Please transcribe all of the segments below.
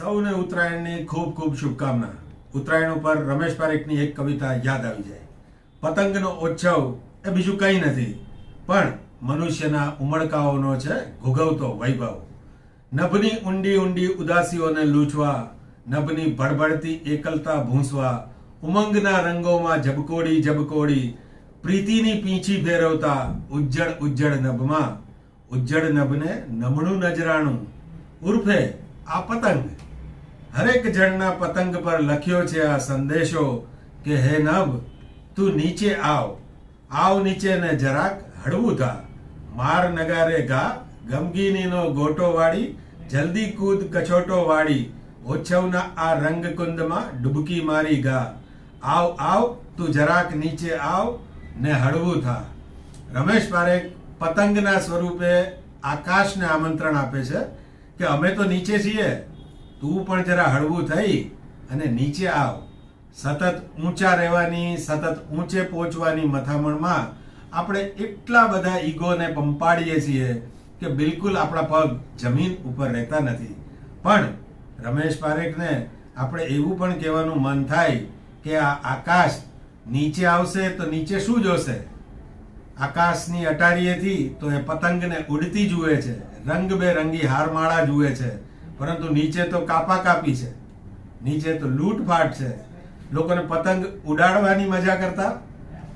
સૌને ઉત્તરાયણની ખૂબ ખૂબ શુભકામના. ઉત્તરાયણ ઉપર રમેશ પારેખની એક કવિતા યાદ આવી જાય. પતંગનો ઉત્સવ એ બીજું કંઈ નથી, પણ મનુષ્યના ઉમળકાઓનો છે ઘૂઘવતો વૈભવ. નભની ઊંડી ઊંડી ઉદાસીઓને લૂછવા, નભની ભડભડતી એકલતા ભૂંસવા, ઉમંગના રંગોમાં ઝબકોડી ઝબકોડી, પ્રીતિની પીંછી ફેરવતા ઉજ્જડ ઉજ્જડ નભમાં, ઉજ્જડ નભને નમણું નજરાણું. ઉર્ફે આ પતંગ હરેક જણના પતંગ પર લખ્યો છે આ સંદેશો કે, હે નભ, તું નીચે આવ. આવ નીચે ને જરાક હળવું થા. માર નગારે ઘા, ગમગીનીનો ગોટો વાળી, જલ્દી કૂદ કછોટો વાળી. ઓછવના આ રંગકુંદમાં ડૂબકી મારી ગા આવ આવ, તું જરાક નીચે આવ ને હળવું થા. રમેશ પારેખ પતંગના સ્વરૂપે આકાશને આમંત્રણ આપે છે કે, અમે તો નીચે છીએ. તું પણ જરા હળવું થઈ અને નીચે આવ. સતત ઊંચા રહેવાની, સતત ઊંચે પહોંચવાની મથામણમાં આપણે એટલા બધા ઈગોને પંપાડીએ છીએ કે બિલકુલ આપણા પગ જમીન ઉપર રહેતા નથી. પણ રમેશ પારેખને આપણે એવું પણ કહેવાનું મન થાય કે આ આકાશ નીચે આવશે તો નીચે શું જોશે? આકાશની અટારીએથી તો એ પતંગને ઉડતી જુએ છે, રંગબેરંગી હારમાળા જુએ છે. પરંતુ નીચે તો કાપા કાપી છે. નીચે તો લૂંટફાટ છે. લોકોને પતંગ ઉડાડવાની મજા કરતા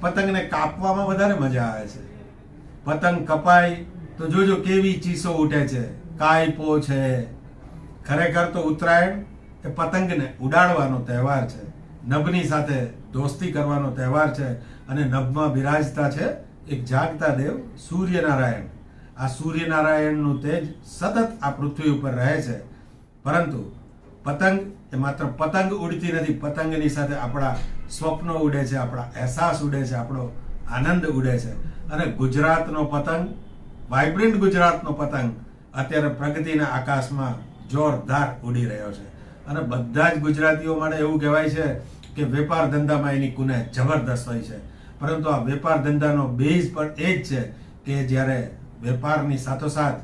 પતંગને કાપવામાં વધારે મજા આવે છે. પતંગ કપાય તો જોજો કેવી ચીસો ઉઠે છે. કાયપો છે. ખરેખર તો ઉત્તરાયણ એ પતંગને ઉડાડવાનો તહેવાર છે. નભની સાથે દોસ્તી કરવાનો તહેવાર છે અને નભમાં બિરાજતા છે એક જાગતા દેવ સૂર્યનારાયણ. આ સૂર્યનારાયણનું તેજ સતત આ પૃથ્વી ઉપર રહે છે. પરંતુ પતંગ એ માત્ર પતંગ ઉડતી નથી. પતંગની સાથે આપણા સ્વપ્નો ઉડે છે, આપણા અહેસાસ ઉડે છે, આપણો આનંદ ઉડે છે. અને ગુજરાતનો પતંગ વાઇબ્રન્ટ ગુજરાતનો પતંગ અત્યારે પ્રગતિના આકાશમાં જોરદાર ઉડી રહ્યો છે. અને બધા જ ગુજરાતીઓ માટે એવું કહેવાય છે કે વેપાર ધંધામાં એની કુને જબરદસ્ત હોય છે. પરંતુ આ વેપાર ધંધાનો બેઝ પણ એ જ છે કે જ્યારે વેપારની સાથોસાથ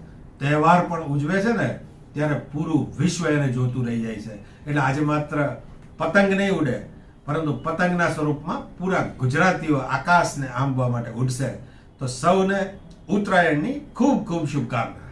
તહેવાર પણ ઉજવે છે ને ત્યારે પૂરું વિશ્વ એને જોતું રહી જાય છે. એટલે આજે માત્ર પતંગ નહીં ઉડે, પરંતુ પતંગના સ્વરૂપમાં પૂરા ગુજરાતીઓ આકાશને આંબવા માટે ઉડશે. તો સૌને ઉત્તરાયણની ખૂબ ખૂબ શુભકામના.